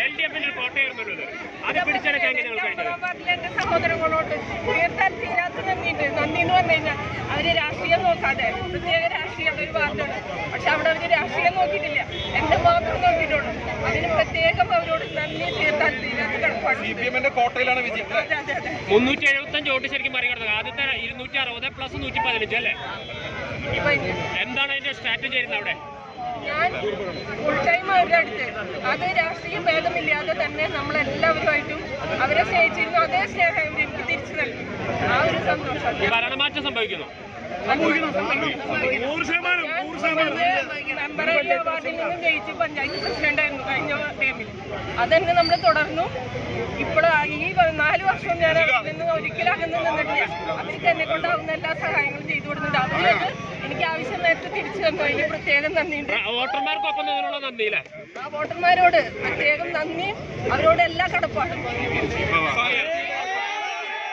L D എഫിന്റെ കോട്ടയം വരുന്നത് അത് പിടിച്ചടക്കാൻ എന്റെ സഹോദരങ്ങളോട് ഉയർത്താൻ തീരാത്ത നന്ദിയുണ്ട് നന്ദി എന്ന് പറഞ്ഞു അവർ രാഷ്ട്രീയം നോക്കാതെ പ്രത്യേക രാഷ്ട്രീയം ഒരു പാർട്ടിയുണ്ട് പക്ഷെ അവിടെ അവർ രാഷ്ട്രീയം നോക്കിയിട്ടില്ല എന്റെ മാത്രം നോക്കിയിട്ടുള്ളൂ അതിന് മുന്നൂറ്റി എഴുപത്തഞ്ച് വോട്ട് ശരിക്കും മറികടന്നത് ആദ്യത്തെ ഇരുന്നൂറ്റി അറുപത് പ്ലസ് നൂറ്റി പതിനഞ്ച് അല്ലേ എന്താണ് അതിന്റെ സ്ട്രാറ്റജി ആയിരുന്നു അവിടെ? ഞാൻ ഫുൾ ടൈം അവരുടെ അടുത്ത്. അത് രാഷ്ട്രീയ ഭേദമില്ലാതെ തന്നെ നമ്മളെല്ലാവരുമായിട്ടും അവരെ സ്നേഹിച്ചിരുന്നു. അതേ സ്നേഹം എനിക്ക് തിരിച്ചു നൽകി. ആ ഒരു സന്തോഷം. ഭരണമാറ്റം സംഭവിക്കുന്നു. മെമ്പറായി വാർഡിൽ നിന്ന് ജയിച്ച് പഞ്ചായത്ത് പ്രസിഡന്റായിരുന്നു കഴിഞ്ഞ ടൈമിൽ അതന്നെ നമ്മൾ തുടർന്നു. ഇപ്പോൾ ഈ നാല് വർഷം ഞാൻ അവിടെ നിന്ന് ഒരിക്കലും അകന്ന് നിന്നിട്ടില്ല. അവർക്ക് എന്നെ കൊണ്ടാവുന്ന എല്ലാ സഹായങ്ങളും ചെയ്തു കൊടുക്കുന്നുണ്ട് അതുകൊണ്ട് എനിക്ക് ആവശ്യം നേരത്തെ തിരിച്ചു തന്നു. അതിന് പ്രത്യേകം നന്ദിയുണ്ട്. വോട്ടർമാർക്കൊപ്പം നിന്നുള്ള നന്ദിയില്ലേ ആ വോട്ടർമാരോട് പ്രത്യേകം നന്ദി. അവരോട് എല്ലാ കടപ്പാടും.